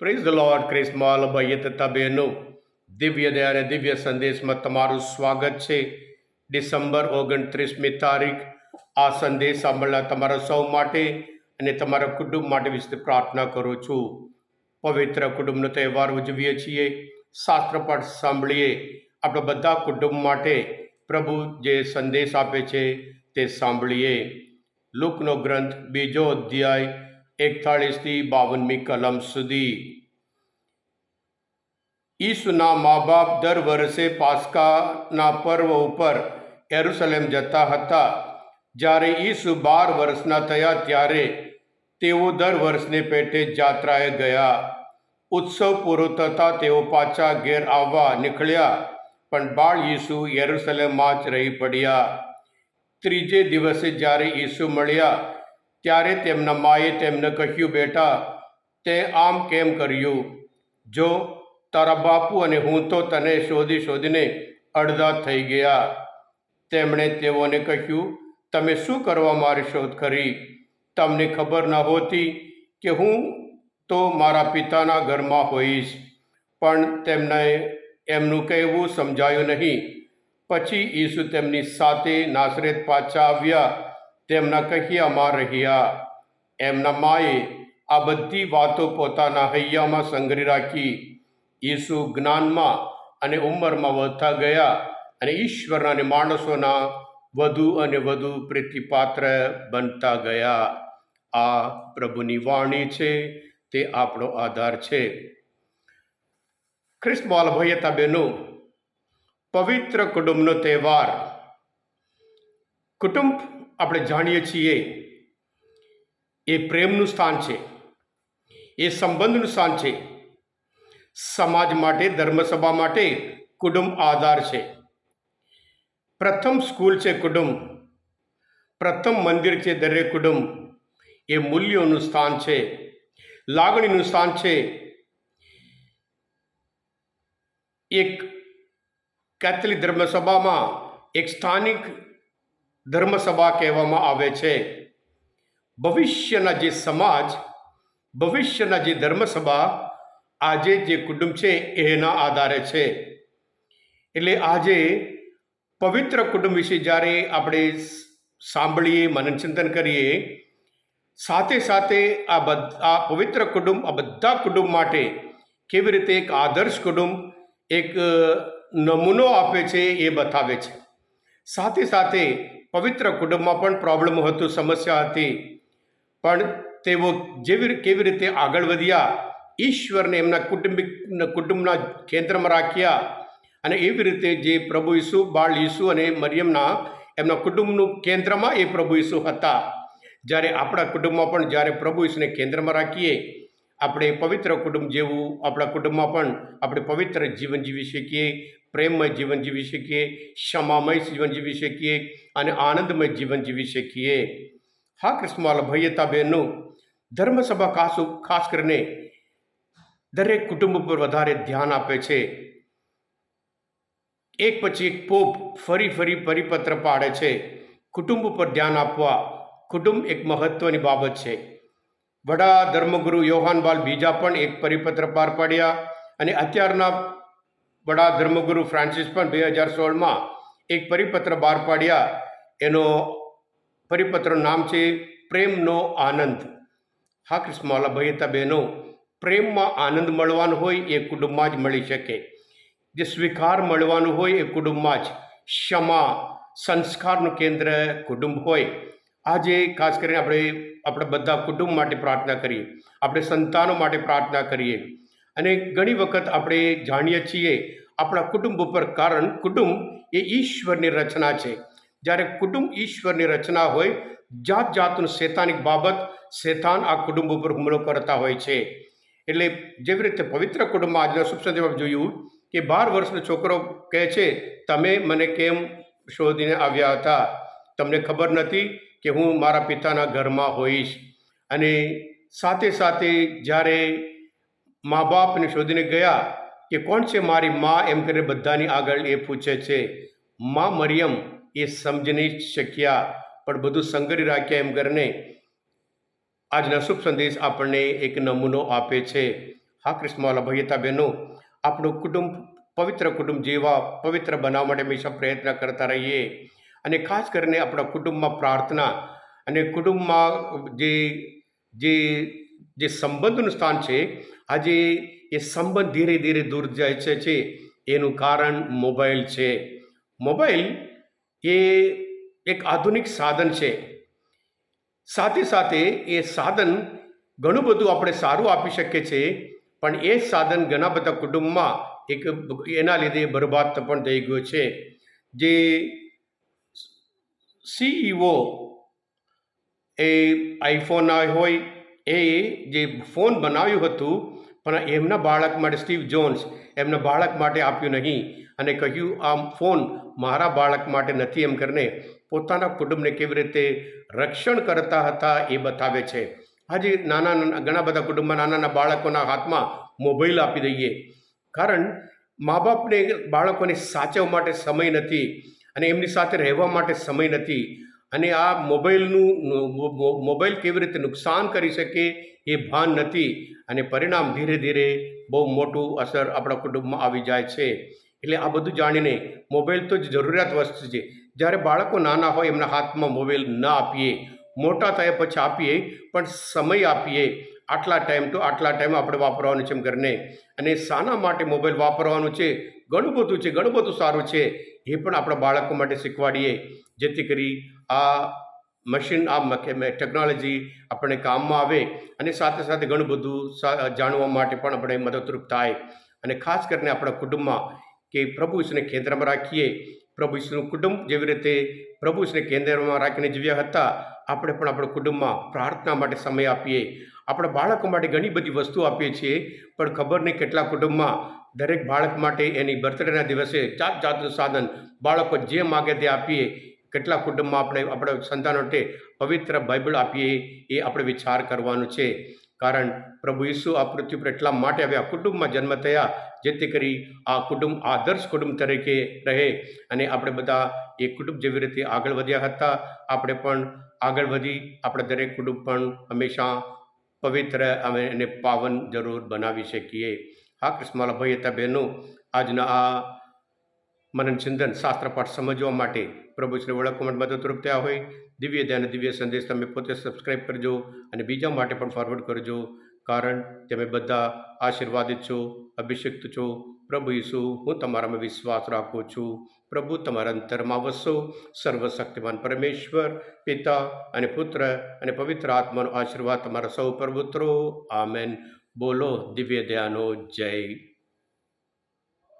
Praise the lord ક્રિસ્મોલ ભાઈએ તથા બહેનો દિવ્ય દયા અને દિવ્ય સંદેશમાં તમારું સ્વાગત છે ડિસેમ્બર ઓગણત્રીસમી તારીખ આ સંદેશ સાંભળનાર તમારા સૌ માટે અને તમારા કુટુંબ માટે વિશે પ્રાર્થના કરું છું પવિત્ર કુટુંબનો તહેવાર ઉજવીએ છીએ શાસ્ત્રપાઠ સાંભળીએ આપણા બધા કુટુંબ માટે પ્રભુ જે સંદેશ આપે છે તે સાંભળીએ લુકનો ગ્રંથ બીજો અધ્યાય એકતાળીસથી બાવનમી કલમ સુધી. ઈસુના મા બાપ દર વર્ષે પાસ્કાના પર્વ ઉપર એરુસલેમ જતા હતા. જ્યારે ઈસુ બાર વર્ષના થયા ત્યારે તેઓ દર વર્ષને પેટે જાત્રાએ ગયા. ઉત્સવ પૂરો થતાં તેઓ પાછા ઘેર આવવા નીકળ્યા, પણ બાળ ઈસુ યરુસલેમમાં જ રહી પડ્યા. ત્રીજે દિવસે જ્યારે ઈસુ મળ્યા ત્યારે તેમના માએ તેમને કહ્યું, બેટા, તે આમ કેમ કર્યું? જો તારા બાપુ અને હું તો તને શોધી શોધીને અડધા થઈ ગયા. તેમણે તેઓને કહ્યું, તમે શું કરવા મારી શોધ કરી? તમને ખબર ન હોતી કે હું તો મારા પિતાના ઘરમાં હોઈશ. પણ તેમને એમનું કહેવું સમજાયું નહીં. પછી ઈસુ તેમની સાથે નાસરેત પાછા આવ્યા તેમના કહ્યામાં રહ્યા. એમના માએ આ બધી વાતો પોતાના હૈયામાં સંગ્રહી રાખી. ઈસુ જ્ઞાનમાં અને ઉંમરમાં વધતા ગયા અને ઈશ્વરના અને માણસોના વધુ અને વધુ પ્રીતિપાત્ર બનતા ગયા. આ પ્રભુની વાણી છે, તે આપણો આધાર છે. ખ્રિસ્મોલ ભયતા બહેનો પવિત્ર કુટુંબનો તહેવાર. કુટુંબ આપણે જાણીએ છીએ એ પ્રેમનું સ્થાન છે, એ સંબંધનું સ્થાન છે. સમાજ માટે, ધર્મસભા માટે કુટુંબ આધાર છે. પ્રથમ સ્કૂલ છે કુટુંબ. પ્રથમ મંદિર છે દરેક કુટુંબ. એ મૂલ્યોનું સ્થાન છે, લાગણીનું સ્થાન છે. એક કેથલિક ધર્મસભામાં એક સ્થાનિક ધર્મસભા કહેવામાં આવે છે. ભવિષ્યના જે સમાજ, ભવિષ્યના જે ધર્મસભા, આજે જે કુટુંબ છે એના આધારે છે. એટલે આજે પવિત્ર કુટુંબ વિશે જ્યારે આપણે સાંભળીએ, મનનચિંતન કરીએ, સાથે સાથે આ બધા, આ પવિત્ર કુટુંબ, આ બધા કુટુંબ માટે કેવી રીતે એક આદર્શ કુટુંબ, એક નમૂનો આપે છે એ બતાવે છે. સાથે સાથે પવિત્ર કુટુંબમાં પણ પ્રોબ્લેમ હતું, સમસ્યા હતી. પણ તેઓ જેવી કેવી રીતે આગળ વધ્યા, ઈશ્વરને એમના કુટુંબિક કુટુંબના કેન્દ્રમાં રાખ્યા અને એવી રીતે જે પ્રભુ ઈસુ, બાળ ઈસુ અને મરિયમના એમના કુટુંબનું કેન્દ્રમાં એ પ્રભુ ઈસુ હતા. જ્યારે આપણા કુટુંબમાં પણ, જ્યારે પ્રભુ ઈસુને કેન્દ્રમાં રાખીએ, આપણે પવિત્ર કુટુંબ જેવું આપણા કુટુંબમાં પણ આપણે પવિત્ર જીવન જીવી શકીએ પ્રેમમય જીવન જીવી શકીએ, ક્ષમામય જીવન જીવી શકીએ અને આનંદમય જીવન જીવી શકીએ. હા કૃષ્ણવાલ ભૈયતા બહેનો ધર્મસભા ખાસ ખાસ કરીને દરેક કુટુંબ પર વધારે ધ્યાન આપે છે. એક પછી એક પોપ ફરી ફરી પરિપત્ર પાડે છે. કુટુંબ ઉપર ધ્યાન આપવા કુટુંબ એક મહત્વની બાબત છે. વડા ધર્મગુરુ યોહાનબાલ બીજા પણ એક પરિપત્ર પાર પાડ્યા અને અત્યારના વડા ધર્મગુરુ ફ્રાન્સિસ પણ બે હજાર સોળમાં એક પરિપત્ર બહાર પાડ્યા. એનો પરિપત્રનું નામ છે પ્રેમનો આનંદ. હા કૃષ્ણમાલા ભયતા બહેનો, પ્રેમમાં આનંદ મળવાનો હોય એ કુટુંબમાં જ મળી શકે. જે સ્વીકાર મળવાનું હોય એ કુટુંબમાં જ. ક્ષમા સંસ્કારનું કેન્દ્ર કુટુંબ હોય. આજે ખાસ કરીને આપણે આપણે બધા કુટુંબ માટે પ્રાર્થના કરીએ. આપણે સંતાનો માટે પ્રાર્થના કરીએ. અને ઘણી વખત આપણે જાણીએ છીએ આપણા કુટુંબ ઉપર કારણ કુટુંબ એ ઈશ્વરની રચના છે. જ્યારે કુટુંબ ઈશ્વરની રચના હોય, જાત જાતનું શેતાનિક બાબત શેતાન આ કુટુંબ ઉપર હુમલો કરતા હોય છે. એટલે જેવી રીતે પવિત્ર કુટુંબમાં આજના શુભ સંદેશમાં જોયું કે બાર વર્ષનો છોકરો કહે છે, તમે મને કેમ શોધીને આવ્યા હતા? તમને ખબર નથી કે હું મારા પિતાના ઘરમાં હોઈશ. અને સાથે સાથે જ્યારે મા બાપને શોધીને ગયા કે કોણ છે મારી મા? એમ કરીને બધાની આગળ એ પૂછે છે, મા મરિયમ, એ સમજી નહીં શક્યા. પણ બધું સંગરી રાખ્યા એમ કરીને આજના શુભ સંદેશ આપણને એક નમૂનો આપે છે. હા કૃષ્ણવાલા ભૈયતા બહેનો આપણું કુટુંબ પવિત્ર કુટુંબ જેવા પવિત્ર બનાવવા માટે હંમેશા પ્રયત્ન કરતા રહીએ અને ખાસ કરીને આપણા કુટુંબમાં પ્રાર્થના અને કુટુંબમાં જે જે જે સંબંધનું સ્થાન છે આજે એ સંબંધ ધીરે ધીરે દૂર જાય છે એનું કારણ મોબાઈલ છે. મોબાઈલ એ એક આધુનિક સાધન છે. સાથે સાથે એ સાધન ઘણું બધું આપણે સારું આપી શકીએ છીએ, પણ એ સાધન ઘણા બધા કુટુંબમાં એક એના લીધે બરબાદ પણ થઈ ગયો છે. જે સીઈઓ એ આઈફોન હોય, એ જે ફોન બનાવ્યું હતું પણ એમના બાળક માટે સ્ટીવ જોન્સ એમના બાળક માટે આપ્યું નહીં અને કહ્યું આ ફોન મારા બાળક માટે નથી એમ કરીને પોતાના કુટુંબને કેવી રીતે રક્ષણ કરતા હતા એ બતાવે છે. આજે નાના નાના, ઘણા બધા કુટુંબમાં નાના નાના બાળકોના હાથમાં મોબાઈલ આપી દઈએ. કારણ મા બાપને બાળકોને સાચવવા માટે સમય નથી અને એમની સાથે રહેવા માટે સમય નથી અને આ મોબાઈલનું મોબાઈલ કેવી રીતે નુકસાન કરી શકે એ ભાન નથી અને પરિણામ ધીરે ધીરે બહુ મોટું અસર આપણા કુટુંબમાં આવી જાય છે. એટલે આ બધું જાણીને મોબાઈલ તો જ જરૂરિયાત વસ્તુ છે. જ્યારે બાળકો નાના હોય એમના હાથમાં મોબાઈલ ન આપીએ, મોટા થયા પછી આપીએ, પણ સમય આપીએ. આટલા ટાઈમ તો આટલા ટાઈમ આપણે વાપરવાનું છે એમ કરીને. અને શાના માટે મોબાઈલ વાપરવાનું છે. ઘણું બધું છે, ઘણું બધું સારું છે. એ પણ આપણા બાળકો માટે શીખવાડીએ. જેથી કરી આ મશીન આ ટેકનોલોજી આપણને કામમાં આવે અને સાથે સાથે ઘણું બધું જાણવા માટે પણ આપણે મદદરૂપ થાય. અને ખાસ કરીને આપણા કુટુંબમાં કે પ્રભુ ઈશ્વરને કેન્દ્રમાં રાખીએ, પ્રભુ ઈશ્વરનું કુટુંબ જેવી રીતે પ્રભુ ઈશ્વરને કેન્દ્રમાં રાખીને જીવ્યા હતા, આપણે પણ આપણા કુટુંબમાં પ્રાર્થના માટે સમય આપીએ. આપણા બાળકો માટે ઘણી બધી વસ્તુ આપીએ છીએ, પણ ખબર નહીં કેટલા કુટુંબમાં દરેક બાળક માટે એની બર્થડેના દિવસે જાત જાતનું સાધન બાળકો જે માગે તે આપીએ. કેટલા કુટુંબમાં આપણે આપણે સંતાનો માટે પવિત્ર બાઇબલ આપીએ, એ આપણે વિચાર કરવાનો છે. કારણ પ્રભુ ઈસુ આ પૃથ્વી પર એટલા માટે આવ્યા, કુટુંબમાં જન્મ થયા, જેથી કરી આ કુટુંબ, આદર્શ કુટુંબ તરીકે રહે. અને આપણે બધા એ કુટુંબ જેવી રીતે આગળ વધ્યા હતા. આપણે પણ આગળ વધી, આપણે દરેક કુટુંબ પણ હંમેશા પવિત્ર અમે એને પાવન જરૂર બનાવી શકીએ. હા કૃષ્ણમાલા ભાઈ હતા, બહેનો, આજના આ મનન ચિંતન શાસ્ત્રપાઠ સમજવા માટે પ્રભુશ્રી ઓળખવા માટે મદદરૂપ થયા હોય. દિવ્ય ધ્યાન, દિવ્ય સંદેશ તમે પોતે સબસ્ક્રાઈબ કરજો અને બીજા માટે પણ ફોરવર્ડ કરજો. કારણ તમે બધા આશીર્વાદિત છો, અભિષિક્ત છો. પ્રભુ ઈસુ, હું તમારામાં વિશ્વાસ રાખું છું. પ્રભુ, તમારા અંતરમાં વસો. સર્વશક્તિમાન પરમેશ્વર, પિતા અને પુત્ર અને પવિત્ર આત્માનો આશીર્વાદ તમારા સૌ પર ઉતરો. આમેન. બોલો દિવ્ય દયાનો જય.